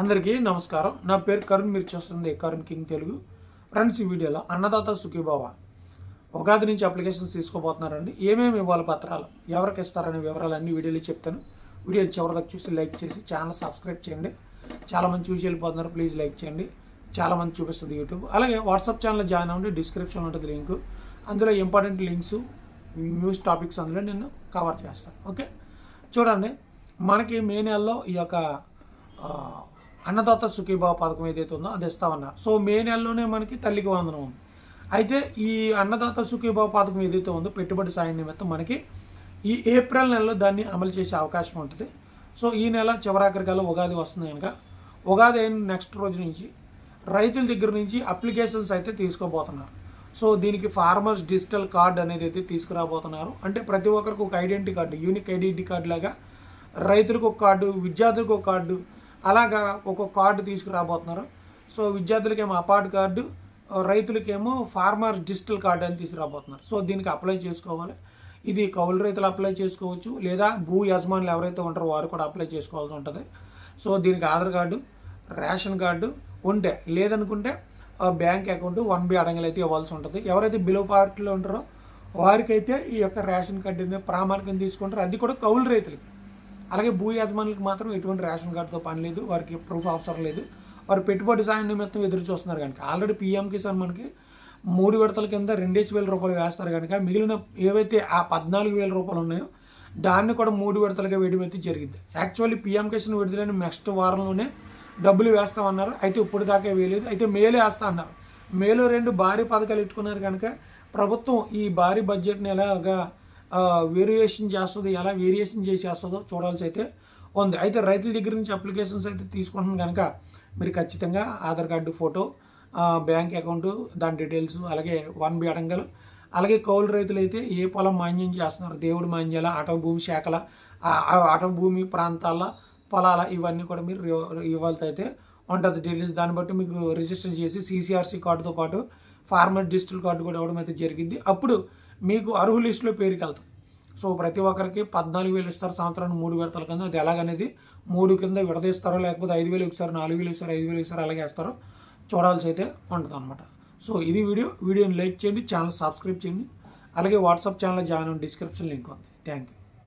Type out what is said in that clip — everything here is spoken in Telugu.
అందరికీ నమస్కారం. నా పేరు కరుణ్ మీరు చూస్తుంది కరుణ్ కింగ్ తెలుగు. ఫ్రెండ్స్ ఈ వీడియోలో అన్నదాత సుఖీభావ. ఉగాది నుంచి అప్లికేషన్స్ తీసుకోబోతున్నారండి. ఏమేమి ఇవ్వాలి పత్రాలు? ఎవరికి ఇస్తారనే వివరాలు అన్ని వీడియోలో చెప్తాను. వీడియో చివరిదాకా చూసి లైక్ చేసి ఛానల్ సబ్స్క్రైబ్ చేయండి. చాలామంది చూసి వెళ్ళిపోతున్నారు. ప్లీజ్ లైక్ చేయండి. చాలామంది చూపిస్తుంది యూట్యూబ్. అలాగే వాట్సాప్ ఛానల్ జాయిన్ అవ్వండి. డిస్క్రిప్షన్ ఉంటుంది లింక్. అందులో ఇంపార్టెంట్ లింక్స్ న్యూస్ టాపిక్స్ అందులో నేను కవర్ చేస్తాను. ఓకే? చూడండి. మనకి మే నెలలో ఈ యొక్క అన్నదాత సుఖీభావ పథకం ఏదైతే ఉందో అది ఇస్తామన్నారు. సో మే నెలలోనే మనకి తల్లికి వందనం ఉంది. అయితే ఈ అన్నదాత సుఖీభావ పథకం ఏదైతే ఉందో పెట్టుబడి సాయం నిమిత్తం మనకి ఈ ఏప్రిల్ నెలలో దాన్ని అమలు చేసే అవకాశం ఉంటుంది. సో ఈ నెల చివరాఖరికల్లా ఉగాది వస్తుంది కనుక ఉగాది అయిన నెక్స్ట్ రోజు నుంచి రైతుల దగ్గర నుంచి అప్లికేషన్స్ అయితే తీసుకోబోతున్నారు. సో దీనికి ఫార్మర్స్ డిజిటల్ కార్డ్ అనేది అయితే తీసుకురాబోతున్నారు. అంటే ప్రతి ఒక్కరికి ఒక identity card unique identity card లాగా రైతులకు ఒక కార్డు విద్యార్థులకు ఒక కార్డు అలాగా ఒక్కొక్క కార్డు తీసుకురాబోతున్నారు. సో విద్యార్థులకేమో అపార్ట్ కార్డు రైతులకేమో ఫార్మర్ డిజిటల్ కార్డు అని తీసుకురాబోతున్నారు. సో దీనికి అప్లై చేసుకోవాలి. ఇది కౌలు రైతులు అప్లై చేసుకోవచ్చు. లేదా భూ యజమానులు ఎవరైతే ఉంటారో వారు కూడా అప్లై చేసుకోవాల్సి ఉంటుంది. సో దీనికి ఆధార్ కార్డు రేషన్ కార్డు ఉంటే లేదనుకుంటే బ్యాంక్ అకౌంట్ వన్ బి అడంగలు అయితే ఇవ్వాల్సి ఉంటుంది. ఎవరైతే బిలో పార్టీలో ఉంటారో వారికైతే ఈ యొక్క రేషన్ కార్డు మీద ప్రామాణికం తీసుకుంటారు. అది కూడా కౌలు రైతులకి. అలాగే భూ యజమానులకు మాత్రం ఎటువంటి రేషన్ కార్డుతో పని లేదు వారికి ప్రూఫ్ అవసరం లేదు. వారు పెట్టుబడి సాయం నిమిత్తం ఎదురు చూస్తున్నారు కనుక. ఆల్రెడీ పీఎం కిసాన్ మనకి మూడు విడతల కింద రెండేసి వేల రూపాయలు వేస్తారు కనుక. మిగిలిన ఏవైతే ఆ పద్నాలుగు వేల రూపాయలు ఉన్నాయో దాన్ని కూడా మూడు విడతలుగా వేయడం అయితే జరిగింది. యాక్చువల్లీ పీఎం కిసాన్ విడుదలైన నెక్స్ట్ వారంలోనే డబ్బులు వేస్తామన్నారు. అయితే ఇప్పుడు దాకా వేయలేదు. అయితే మేలు వేస్తా అన్నారు. మేలో రెండు భారీ పథకాలు ఎట్టుకున్నారు కనుక ప్రభుత్వం ఈ భారీ బడ్జెట్ని ఎలాగా వేరియేషన్ చేస్తుందో ఎలా వేరియేషన్ చేసి చేస్తుందో చూడాల్సి అయితే ఉంది. అయితే రైతుల దగ్గర నుంచి అప్లికేషన్స్ అయితే తీసుకుంటున్నాం కనుక మీరు ఖచ్చితంగా Aadhaar card photo bank account దాని డీటెయిల్స్ అలాగే వన్ బి అడంగలు అలాగే కౌలు రైతులు అయితే ఏ పొలం మాన్యం చేస్తున్నారు దేవుడు మాన్యాల అటవభూమి శాఖల అటవభూమి భూమి ప్రాంతాల పొలాల ఇవన్నీ కూడా మీరు ఇవ్వాల్సి అయితే ఉంటుంది. డీటెయిల్స్ దాన్ని బట్టి మీకు రిజిస్టర్ చేసి సీసీఆర్సీ కార్డుతో పాటు ఫార్మర్ డిజిటల్ కార్డు కూడా ఇవ్వడం అయితే జరిగింది. అప్పుడు మీకు అర్హు లిస్టులో పేరుకి వెళ్తాం సో ప్రతి ఒక్కరికి పద్నాలుగు వేలు ఇస్తారు సంవత్సరానికి మూడు విడతల కింద. అది ఎలాగనేది మూడు కింద విడదీస్తారో లేకపోతే ఐదు వేలు ఒకసారి నాలుగు వేలు ఇస్తారు ఐదు వేలు ఇస్తారు అలాగే వేస్తారో చూడాల్సి అయితే ఉంటుంది అనమాట సో ఇది వీడియో. వీడియోని లైక్ చేయండి ఛానల్ సబ్స్క్రైబ్ చేయండి. అలాగే WhatsApp channel join description link ఉంది. Thank you.